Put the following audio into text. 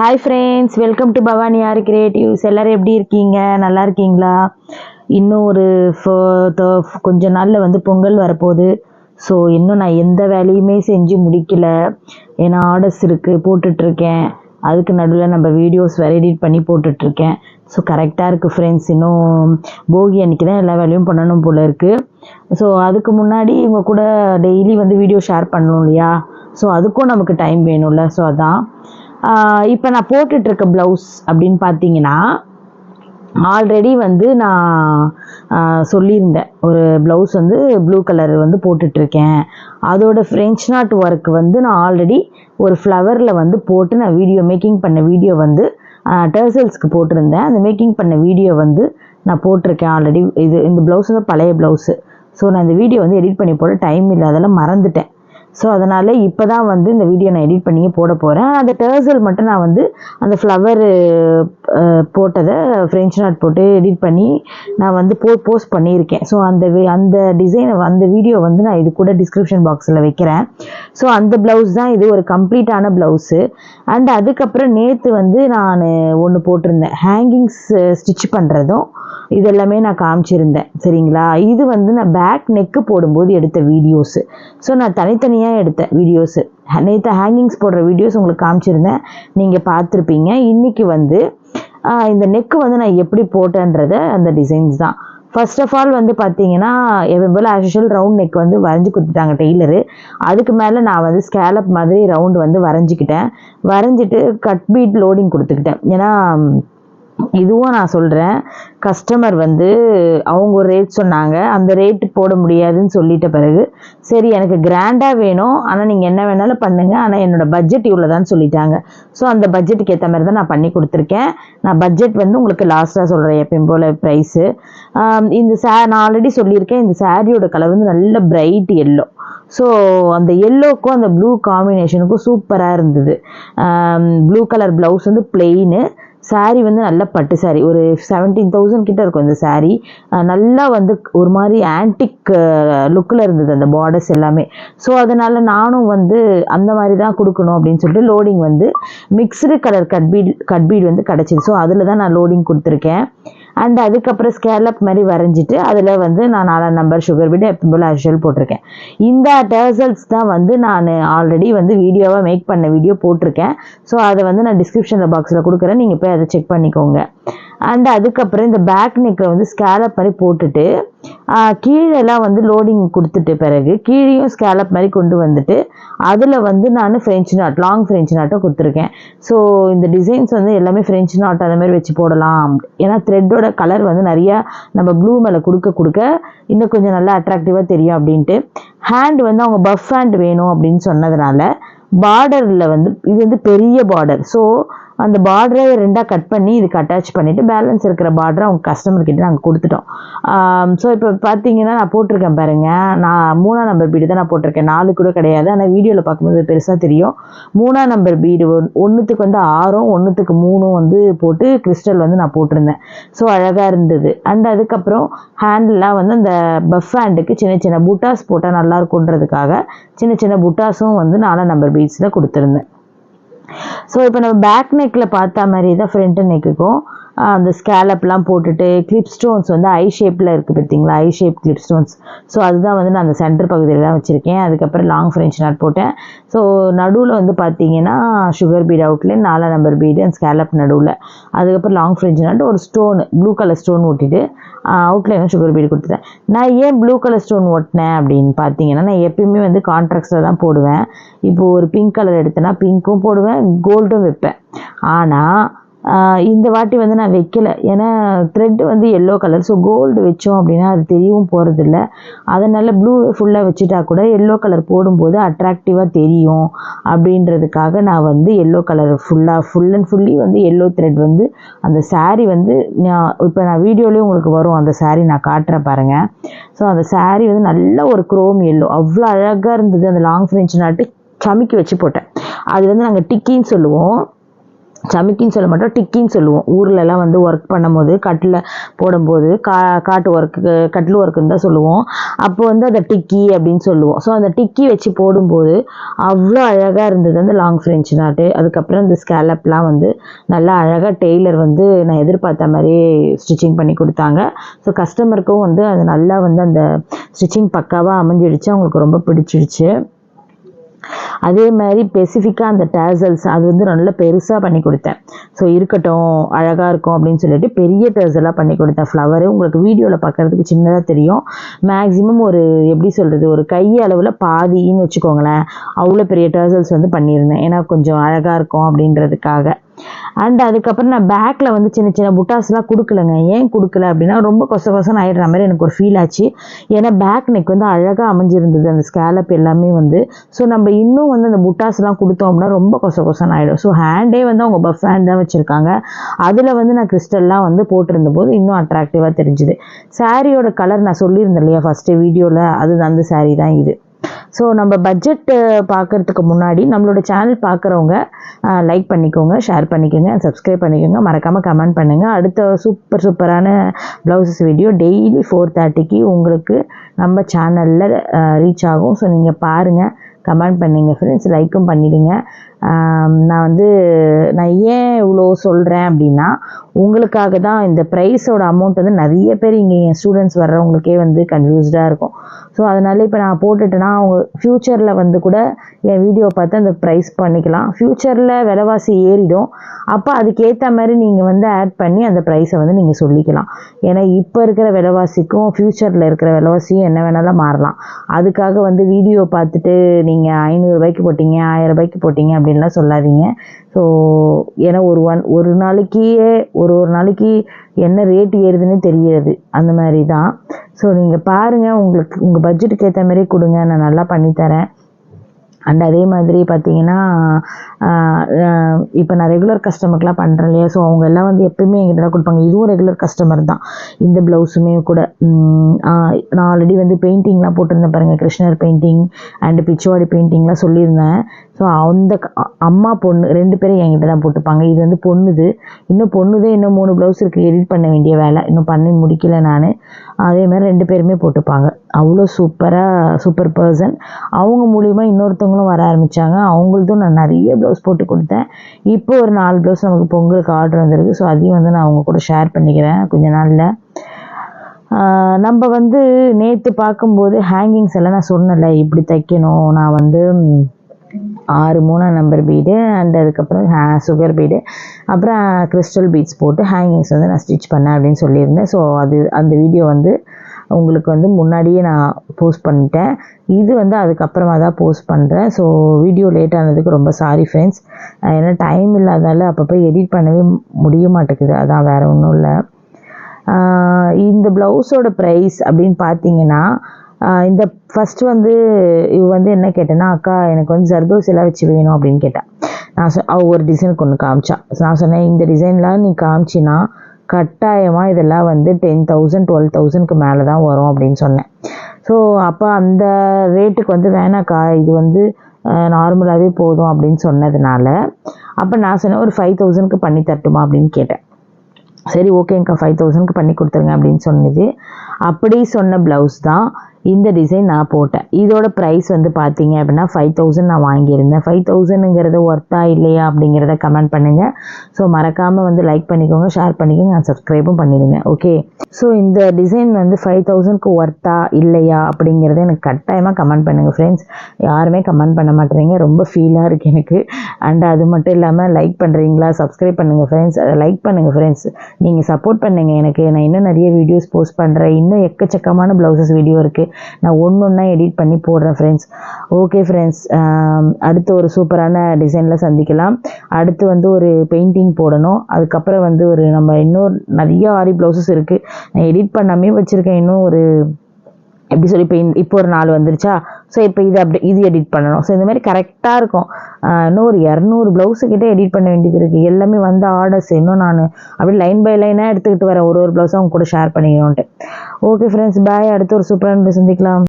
Hi friends welcome to Bhavani R creatives எல்லோரும் எப்படி இருக்கீங்க? நல்லா இருக்கீங்களா? இன்னும் ஒரு ஃபோ- கொஞ்ச நாளில் வந்து பொங்கல் வரப்போகுது. ஸோ இன்னும் நான் எந்த வேலையுமே செஞ்சு முடிக்கல. ஏன்னா ஆர்டர்ஸ் இருக்குது போட்டுட்ருக்கேன். அதுக்கு நடுவில் நம்ம வீடியோஸ் வேறு எடிட் பண்ணி போட்டுட்ருக்கேன். ஸோ கரெக்டாக இருக்குது ஃப்ரெண்ட்ஸ் இன்னும் போகி அன்றைக்கி தான் எல்லா வேலையும் பண்ணணும் போல் இருக்குது ஸோ அதுக்கு முன்னாடி இவங்க கூட டெய்லி வந்து வீடியோ ஷேர் பண்ணணும் இல்லையா? ஸோ அதுக்கும் நமக்கு டைம் வேணும்ல. ஸோ அதான். இப்போ நான் போட்டுட்ருக்க ப்ளவுஸ் அப்படின்னு பார்த்தீங்கன்னா ஆல்ரெடி வந்து நான் சொல்லியிருந்தேன். ஒரு ப்ளவுஸ் வந்து ப்ளூ கலர் வந்து போட்டுட்ருக்கேன். அதோட ஃப்ரெஞ்ச் நாட் ஒர்க் வந்து நான் ஆல்ரெடி ஒரு ஃப்ளவரில் வந்து போட்டு நான் வீடியோ மேக்கிங் பண்ண வீடியோ வந்து டர்சல்ஸ்க்கு போட்டிருந்தேன். அந்த மேக்கிங் பண்ண வீடியோ வந்து நான் போட்டிருக்கேன் ஆல்ரெடி இது இந்த ப்ளவுஸ் வந்து பழைய ப்ளவுஸு ஸோ நான் இந்த வீடியோ வந்து எடிட் பண்ணி போட டைம் இல்லை அதெல்லாம் மறந்துட்டேன். ஸோ அதனால் இப்போ தான் வந்து இந்த வீடியோ நான் எடிட் பண்ணியே போட போகிறேன் அந்த டேர்சல் மட்டும் நான் வந்து அந்த ஃப்ளவர் போட்டதை ஃப்ரெஞ்ச் நாட் போட்டு எடிட் பண்ணி நான் வந்து போ போஸ்ட் பண்ணியிருக்கேன். ஸோ அந்த வி- அந்த டிசைனை அந்த வீடியோ வந்து நான் இது கூட டிஸ்கிரிப்ஷன் பாக்ஸில் வைக்கிறேன். ஸோ அந்த ப்ளவுஸ் தான் இது ஒரு கம்ப்ளீட்டான ப்ளவுஸு அண்ட் அதுக்கப்புறம் நேற்று வந்து நான் ஒன்று போட்டிருந்தேன். ஹேங்கிங்ஸ் ஸ்டிச் பண்ணுறதும் இது எல்லாமே நான் காமிச்சிருந்தேன். சரிங்களா? இது வந்து நான் பேக் நெக்கு போடும்போது எடுத்த வீடியோஸு ஸோ நான் தனியாக எடுத்தேன் வீடியோஸு நேற்று ஹேங்கிங்ஸ் போடுற வீடியோஸ் உங்களுக்கு காமிச்சிருந்தேன். நீங்கள் பார்த்துருப்பீங்க. இன்றைக்கி வந்து இந்த நெக்கு வந்து நான் எப்படி போட்டேன்றத அந்த டிசைன்ஸ் தான். ஃபர்ஸ்ட் ஆஃப் ஆல் வந்து பார்த்தீங்கன்னா எப்பவும் போல் ஆஷுவல் ரவுண்ட் நெக் வந்து வரைஞ்சி கொடுத்துட்டாங்க டெய்லரு. அதுக்கு மேலே நான் வந்து ஸ்கேலப் மாதிரி ரவுண்டு வந்து வரைஞ்சிக்கிட்டேன். வரைஞ்சிட்டு கட் பீட் லோடிங் கொடுத்துக்கிட்டேன். ஏன்னா இதுவும் நான் சொல்கிறேன் கஸ்டமர் வந்து அவங்க ஒரு ரேட் சொன்னாங்க. அந்த ரேட்டு போட முடியாதுன்னு சொல்லிட்ட பிறகு சரி எனக்கு கிராண்டாக வேணும். ஆனால் நீங்கள் என்ன வேணாலும் பண்ணுங்கள் ஆனால் என்னோடய பட்ஜெட் இவ்வளோதான்னு சொல்லிட்டாங்க. ஸோ அந்த பட்ஜெட்டுக்கு ஏற்ற மாதிரி தான் நான் பண்ணி கொடுத்துருக்கேன். நான் பட்ஜெட் வந்து உங்களுக்கு லாஸ்ட்டாக சொல்கிறேன் எப்பயும் போல் ப்ரைஸு இந்த சே நான் ஆல்ரெடி சொல்லியிருக்கேன். இந்த சாரியோட கலர் வந்து நல்ல பிரைட் எல்லோ ஸோ அந்த எல்லோக்கும் அந்த ப்ளூ காம்பினேஷனுக்கும் சூப்பராக இருந்தது. ப்ளூ கலர் ப்ளவுஸ் வந்து பிளெயின் சாரீ வந்து நல்ல பட்டு சாரீ ஒரு செவன்டீன் தௌசண்ட் கிட்ட இருக்கும் இந்த சாரீ நல்லா வந்து ஒரு மாதிரி ஆன்டிக் லுக்கில் இருந்தது அந்த பார்டர்ஸ் எல்லாமே. ஸோ அதனால் நானும் வந்து அந்த மாதிரி தான் கொடுக்கணும் அப்படின்னு சொல்லிட்டு லோடிங் வந்து மிக்ஸ்டு கலர் கட்பீட் கட்பீட் வந்து கிடச்சிது. ஸோ அதில் தான் நான் லோடிங் கொடுத்துருக்கேன். அண்ட் அதுக்கப்புறம் ஸ்கேலப் மாதிரி வரைஞ்சிட்டு அதில் வந்து நான் நாலாம் நம்பர் சுகர் விட எப்போ போல் ஆஷுவல் போட்டிருக்கேன். இந்த டர்சல்ஸ் தான் வந்து நான் ஆல்ரெடி வந்து வீடியோவாக மேக் பண்ண வீடியோ போட்டிருக்கேன். ஸோ அதை வந்து நான் டிஸ்கிரிப்ஷனில் பாக்ஸில் கொடுக்குறேன். நீங்கள் போய் அதை செக் பண்ணிக்கோங்க. அண்ட் அதுக்கப்புறம் இந்த பேக் நெக்கை வந்து ஸ்கேலப் மாதிரி போட்டுட்டு கீழெல்லாம் வந்து லோடிங் கொடுத்துட்டு பிறகு கீழேயும் ஸ்கேலப் மாதிரி கொண்டு வந்துட்டு அதில் வந்து நான் ஃப்ரெஞ்ச் நாட் லாங் ஃப்ரெஞ்ச் நாட்டை கொடுத்துருக்கேன். ஸோ இந்த டிசைன்ஸ் வந்து எல்லாமே ஃப்ரெஞ்ச் நாட் அந்த மாதிரி வச்சு போடலாம். ஏன்னா த்ரெட்டோட கலர் வந்து நிறையா நம்ம ப்ளூ மேலே கொடுக்க கொடுக்க இன்னும் கொஞ்சம் நல்லா அட்ராக்டிவாக தெரியும் அப்படின்ட்டு. ஹேண்ட் வந்து அவங்க பஃப் ஹேண்ட் வேணும் அப்படின்னு சொன்னதுனால பார்டரில் வந்து இது வந்து பெரிய பார்டர் ஸோ அந்த பார்டரை ரெண்டாக கட் பண்ணி இதுக்கு அட்டாச் பண்ணிவிட்டு பேலன்ஸ் இருக்கிற பார்டரை அவங்க கஸ்டமர்கிட்ட நாங்கள் கொடுத்துட்டோம். ஸோ இப்போ பார்த்தீங்கன்னா நான் போட்டிருக்கேன் பாருங்கள் நான் மூணாம் நம்பர் பீடு தான் நான் போட்டிருக்கேன். நாலு கூட கிடையாது. ஆனால் வீடியோவில் பார்க்கும்போது பெருசாக தெரியும். மூணாம் நம்பர் பீடு ஒன்றுத்துக்கு வந்து ஆறும் ஒன்றுத்துக்கு மூணும் வந்து போட்டு கிறிஸ்டல் வந்து நான் போட்டிருந்தேன். ஸோ அழகாக இருந்தது. அண்ட் அதுக்கப்புறம் ஹேண்டெலாம் வந்து அந்த பஃப் ஹேண்டுக்கு சின்ன சின்ன புட்டாஸ் போட்டால் நல்லா இருக்குன்றதுக்காக சின்ன சின்ன புட்டாஸும் வந்து நாலாம் நம்பர் பீட்ஸில் கொடுத்துருந்தேன். ஸோ இப்போ நம்ம பேக் நெக்கில் பார்த்தா மாதிரி தான் ஃப்ரண்ட் நெக்குக்கும் அந்த ஸ்கேலப்லாம் போட்டுட்டு கிளிப் ஸ்டோன்ஸ் வந்து ஐ ஷேப்பில் இருக்குது பார்த்தீங்களா I shape clip stones so அதுதான் வந்து நான் அந்த சென்டர் பகுதியிலலாம் வச்சுருக்கேன். அதுக்கப்புறம் லாங் ஃப்ரெஞ்ச் நாட் போட்டேன். ஸோ நடுவில் வந்து பார்த்தீங்கன்னா சுகர் பீட் அவுட்லேயே நாலாம் நம்பர் பீடு அந்த ஸ்கேலப் நடுவில். அதுக்கப்புறம் லாங் ஃப்ரெஞ்ச் நாட் ஒரு ஸ்டோன் ப்ளூ கலர் ஸ்டோன் ஒட்டிட்டு அவுட்லைனும் சுகர் பீடு கொடுத்துட்டேன். நான் ஏன் ப்ளூ கலர் ஸ்டோன் ஒட்டினேன் அப்படின்னு பார்த்தீங்கன்னா நான் எப்பயுமே வந்து கான்ட்ராக்ட்ஸில் தான் போடுவேன். இப்போது ஒரு பிங்க் கலர் எடுத்தேன்னா பிங்க்கும் போடுவேன் கோல்டும் வைப்பேன். ஆனால் இந்த வாட்டி வந்து நான் வைக்கல. ஏன்னா த்ரெட் வந்து எல்லோ கலர் ஸோ கோல்டு வச்சோம் அப்படின்னா அது தெரியவும் போகிறதில்ல அதனால் ப்ளூ ஃபுல்லாக வச்சுட்டா கூட எல்லோ கலர் போடும்போது அட்ராக்டிவாக தெரியும். அப்படின்றதுக்காக நான் வந்து எல்லோ கலர் ஃபுல்லாக ஃபுல் அண்ட் ஃபுல்லி வந்து எல்லோ த்ரெட் வந்து அந்த சாரீ வந்து நான் இப்போ நான் வீடியோலேயும் உங்களுக்கு வரும். அந்த சாரீ நான் காட்டுறேன் பாருங்கள் ஸோ அந்த சாரீ வந்து நல்ல ஒரு குரோம் எல்லோ அவ்வளோ அழகாக இருந்தது. அந்த லாங் ஃப்ரெஞ்ச் நாட்டு சமைக்கி வச்சு போட்டேன். அது வந்து நாங்கள் டிக்கின்னு சொல்லுவோம். சமிக்கின்னு சொல்ல மாட்டோம் டிக்கின்னு சொல்லுவோம். ஊர்லலாம் வந்து ஒர்க் பண்ணும்போது கட்டில் போடும்போது கா காட்டு ஒர்க்கு கட்டில் ஒர்க்குன்னு தான் சொல்லுவோம். அப்போ வந்து அதை டிக்கி அப்படின்னு சொல்லுவோம். ஸோ அந்த டிக்கி வச்சு போடும்போது அவ்வளோ அழகாக இருந்தது. அந்த லாங் ஃப்ரெஞ்ச் நாட்டு அதுக்கப்புறம் இந்த ஸ்கேலப்லாம் வந்து நல்லா அழகாக டெய்லர் வந்து நான் எதிர்பார்த்த மாதிரி ஸ்டிச்சிங் பண்ணி கொடுத்தாங்க. ஸோ கஸ்டமருக்கும் வந்து அது நல்லா வந்து அந்த ஸ்டிச்சிங் பக்காவாக அமைஞ்சிடுச்சு. அவங்களுக்கு ரொம்ப பிடிச்சிடுச்சு. அதே மாதிரி ஸ்பெசிஃபிக்காக அந்த டேசல்ஸ் அது வந்து நல்லா பெருசாக பண்ணி கொடுத்தேன். ஸோ இருக்கட்டும் அழகாக இருக்கும் அப்படின்னு சொல்லிட்டு பெரிய டேசலாக பண்ணி கொடுத்தேன். ஃப்ளவரு உங்களுக்கு வீடியோவில் பார்க்குறதுக்கு சின்னதாக தெரியும். மேக்ஸிமம் ஒரு எப்படி சொல்கிறது ஒரு கை அளவில் பாதின்னு வச்சுக்கோங்களேன். அவ்வளோ பெரிய டேசல்ஸ் வந்து பண்ணியிருந்தேன். ஏன்னா கொஞ்சம் அழகாக இருக்கும் அப்படின்றதுக்காக. அண்ட் அதுக்கப்புறம் நான் பேக்கில் வந்து சின்ன சின்ன புட்டாஸ்லாம் கொடுக்கலங்க. ஏன் கொடுக்கல அப்படின்னா ரொம்ப கொச கொசன்னு ஆயிடுற மாதிரி எனக்கு ஒரு ஃபீல் ஆச்சு. ஏன்னா பேக் நெக் வந்து அழகாக அமைஞ்சிருந்தது. அந்த ஸ்கேலப் எல்லாமே வந்து. ஸோ நம்ம இன்னும் வந்து அந்த புட்டாஸ்லாம் கொடுத்தோம்னா ரொம்ப கொச கொசன் ஆகிடும் ஸோ ஹேண்டே வந்து அவங்க பஃப் ஹேண்ட் தான் வச்சுருக்காங்க. அதில் வந்து நான் கிறிஸ்டல்லாம் வந்து போட்டிருந்த போது இன்னும் அட்ராக்டிவாக தெரிஞ்சுது. சாரியோட கலர் நான் சொல்லியிருந்தேன் இல்லையா ஃபஸ்ட்டு வீடியோவில் அது அந்த சாரீ தான் இது. ஸோ நம்ம பட்ஜெட்டு uh, பார்க்குறதுக்கு முன்னாடி நம்மளோட சேனல் பார்க்குறவங்க லைக் uh, பண்ணிக்கோங்க ஷேர் பண்ணிக்கோங்க சப்ஸ்கிரைப் பண்ணிக்கோங்க மறக்காமல் கமெண்ட் பண்ணுங்கள் அடுத்த சூப்பர் சூப்பரான ப்ளவுசஸ் வீடியோ டெய்லி ஃபோர் தேர்ட்டிக்கு உங்களுக்கு நம்ம சேனலில் ரீச் uh, ஆகும். ஸோ நீங்கள் பாருங்கள் கமெண்ட் பண்ணுங்கள் ஃப்ரெண்ட்ஸ் லைக்கும் பண்ணிவிடுங்க நான் வந்து நான் ஏன் இவ்வளோ சொல்கிறேன் அப்படின்னா உங்களுக்காக தான் இந்த ப்ரைஸோட அமௌண்ட் வந்து நிறைய பேர் இங்கே என் ஸ்டூடெண்ட்ஸ் வர்றவங்களுக்கே வந்து கன்ஃபியூஸ்டாக இருக்கும். ஸோ அதனால இப்போ நான் போட்டுட்டேன்னா அவங்க ஃப்யூச்சரில் வந்து கூட என் வீடியோ பார்த்து அந்த ப்ரைஸ் பண்ணிக்கலாம். ஃப்யூச்சரில் விலைவாசி ஏறிடும். அப்போ அதுக்கேற்ற மாதிரி நீங்கள் வந்து ஆட் பண்ணி அந்த ப்ரைஸை வந்து நீங்கள் சொல்லிக்கலாம். ஏன்னா இப்போ இருக்கிற விலைவாசிக்கும் ஃப்யூச்சரில் இருக்கிற விலைவாசியும் என்ன வேணாலும் மாறலாம். அதுக்காக வந்து வீடியோ பார்த்துட்டு நீங்கள் ஐநூறுரூபாய்க்கு போட்டிங்க ஆயிரம் ரூபாய்க்கு போட்டிங்க அப்படின்னு அப்படின்லாம் சொல்லாதீங்க. ஸோ ஏன்னா ஒரு ஒன் ஒரு நாளைக்கே ஒரு ஒரு நாளைக்கு என்ன ரேட் ஏறுதுன்னு தெரியாது. அந்த மாதிரி தான் ஸோ நீங்கள் பாருங்கள் உங்களுக்கு உங்கள் பட்ஜெட்டுக்கு ஏற்ற மாதிரி கொடுங்க. நான் நல்லா பண்ணித்தரேன் அண்ட் அதே மாதிரி பார்த்தீங்கன்னா இப்போ நான் ரெகுலர் கஸ்டமர்க்கெலாம் பண்ணுறேன் இல்லையா? ஸோ அவங்க எல்லாம் வந்து எப்பயுமே எங்கிட்ட தான் கொடுப்பாங்க. இதுவும் ரெகுலர் கஸ்டமர் தான். இந்த ப்ளவுஸுமே கூட நான் ஆல்ரெடி வந்து பெயிண்டிங்லாம் போட்டிருந்தேன் பாருங்கள் கிருஷ்ணர் பெயிண்டிங் அண்டு பிச்சுவாடி பெயிண்டிங்லாம் சொல்லியிருந்தேன். ஸோ அந்த அம்மா பொண்ணு ரெண்டு பேரும் என்கிட்ட தான் போட்டுப்பாங்க. இது வந்து பொண்ணுது. இன்னும் பொண்ணுதே இன்னும் மூணு ப்ளவுஸ் இருக்குது எடிட் பண்ண வேண்டிய வேலை. இன்னும் பண்ணி முடிக்கல நான். அதே மாதிரி ரெண்டு பேருமே போட்டுப்பாங்க. அவ்வளோ சூப்பராக சூப்பர் பர்சன் அவங்க மூலிமா இன்னொருத்தவங்களும் வர ஆரம்பித்தாங்க அவங்களுதும் நான் நிறைய ப்ளவுஸ் போட்டு கொடுத்தேன். இப்போ ஒரு நாலு ப்ளவுஸ் நமக்கு பொங்கலுக்கு ஆர்டர் வந்திருக்கு. ஸோ அதையும் வந்து நான் அவங்க கூட ஷேர் பண்ணிக்கிறேன். கொஞ்ச நாளில். நம்ம வந்து நேற்று பார்க்கும்போது ஹேங்கிங்ஸ் எல்லாம் நான் சொன்னல இப்படி தைக்கணும். நான் வந்து ஆறு மூணாம் நம்பர் பீடு அண்ட் அதுக்கப்புறம் ஹே சுகர் பீடு அப்புறம் கிறிஸ்டல் பீட்ஸ் போட்டு ஹேங்கிங்ஸ் வந்து நான் ஸ்டிச் பண்ணேன் அப்படின்னு சொல்லியிருந்தேன். ஸோ அது அந்த வீடியோ வந்து உங்களுக்கு வந்து முன்னாடியே நான் போஸ்ட் பண்ணிட்டேன். இது வந்து அதுக்கப்புறமா தான் போஸ்ட் பண்ணுறேன் ஸோ வீடியோ லேட் ஆனதுக்கு ரொம்ப சாரி ஃப்ரெண்ட்ஸ் ஏன்னா டைம் இல்லாதால அப்பப்போ எடிட் பண்ணவே முடிய மாட்டேங்குது. அதான் வேறு ஒன்றும் இல்லை. இந்த ப்ளவுஸோட ப்ரைஸ் அப்படின்னு பார்த்தீங்கன்னா இந்த ஃபஸ்ட்டு வந்து இவ வந்து என்ன கேட்டேன்னா அக்கா எனக்கு வந்து ஜர்தோசிலாம் வச்சு வேணும் அப்படின்னு கேட்டேன் நான் சொ அவள் ஒரு டிசைனுக்கு ஒன்று காமிச்சா. நான் சொன்னேன் இந்த டிசைன்லாம் நீ காமிச்சின்னா கட்டாயமாக இதெல்லாம் வந்து டென் தௌசண்ட் டுவெல் தௌசண்ட்க்கு மேலே தான் வரும் அப்படின்னு சொன்னேன். ஸோ அப்போ அந்த ரேட்டுக்கு வந்து வேணாக்கா இது வந்து நார்மலாகவே போதும் அப்படின்னு சொன்னதுனால அப்போ நான் சொன்னேன் ஒரு ஃபைவ் தௌசண்ட்க்கு பண்ணி தரட்டுமா அப்படின்னு கேட்டேன். சரி ஓகேங்க்கா ஃபைவ் தௌசண்ட்க்கு பண்ணி கொடுத்துருங்க அப்படின்னு சொன்னது. அப்படி சொன்ன ப்ளவுஸ் தான் இந்த டிசைன் நான் போட்டேன். இதோட ப்ரைஸ் வந்து பார்த்தீங்க அப்படின்னா ஃபைவ் தௌசண்ட் நான் வாங்கியிருந்தேன். ஃபைவ் தௌசண்ட்ங்கிறது ஒர்த்தா இல்லையா அப்படிங்கிறத கமெண்ட் பண்ணுங்கள் ஸோ மறக்காமல் வந்து லைக் பண்ணிக்கோங்க ஷேர் பண்ணிக்கோங்க நான் சப்ஸ்கிரைபும் பண்ணிடுங்க. ஓகே ஸோ இந்த டிசைன் வந்து ஃபைவ் தௌசண்ட்க்கு ஒர்த்தா இல்லையா அப்படிங்கிறத எனக்கு கட்டாயமாக கமெண்ட் பண்ணுங்கள் ஃப்ரெண்ட்ஸ் யாருமே கமெண்ட் பண்ண மாட்டேறீங்க. ரொம்ப ஃபீலாக இருக்குது எனக்கு. அண்ட் அது மட்டும் இல்லாமல் லைக் பண்ணுறீங்களா சப்ஸ்கிரைப் பண்ணுங்கள் ஃப்ரெண்ட்ஸ் லைக் பண்ணுங்கள் ஃப்ரெண்ட்ஸ் நீங்கள் சப்போர்ட் பண்ணுங்கள் எனக்கு. நான் இன்னும் நிறைய வீடியோஸ் போஸ்ட் பண்ணுறேன் இன்னும் இன்னும் எக்கச்சக்கமான ப்ளவுசஸ் வீடியோ இருக்குது நான் ஒன்று ஒன்றா எடிட் பண்ணி போடுறேன் ஃப்ரெண்ட்ஸ் ஓகே ஃப்ரெண்ட்ஸ் அடுத்து ஒரு சூப்பரான டிசைனில் சந்திக்கலாம். அடுத்து வந்து ஒரு பெயிண்டிங் போடணும். அதுக்கப்புறம் வந்து ஒரு நம்ம இன்னும் நிறைய ஆரி ப்ளவுசஸ் இருக்குது நான் எடிட் பண்ணாமே வச்சுருக்கேன். இன்னும் ஒரு எப்படி சொல்லி இப்போ இப்போ ஒரு நாள் வந்துருச்சா? ஸோ இப்போ இது அப்படி இது எடிட் பண்ணணும். ஸோ இந்த மாதிரி கரெக்டாக இருக்கும். இன்னும் ஒரு இரநூறு ப்ளவுஸுக்கிட்டே எடிட் பண்ண வேண்டியது இருக்குது எல்லாமே வந்த ஆர்டர்ஸ் இன்னும் நான் அப்படி லைன் பை லைனாக எடுத்துக்கிட்டு வரேன். ஒரு ஒரு ப்ளவுஸும் அவங்க கூட ஷேர் பண்ணிக்கணும்ன்ட்டு. ஓகே ஃப்ரெண்ட்ஸ் பாய் அடுத்து ஒரு சூப்பரான சந்திக்கலாம்.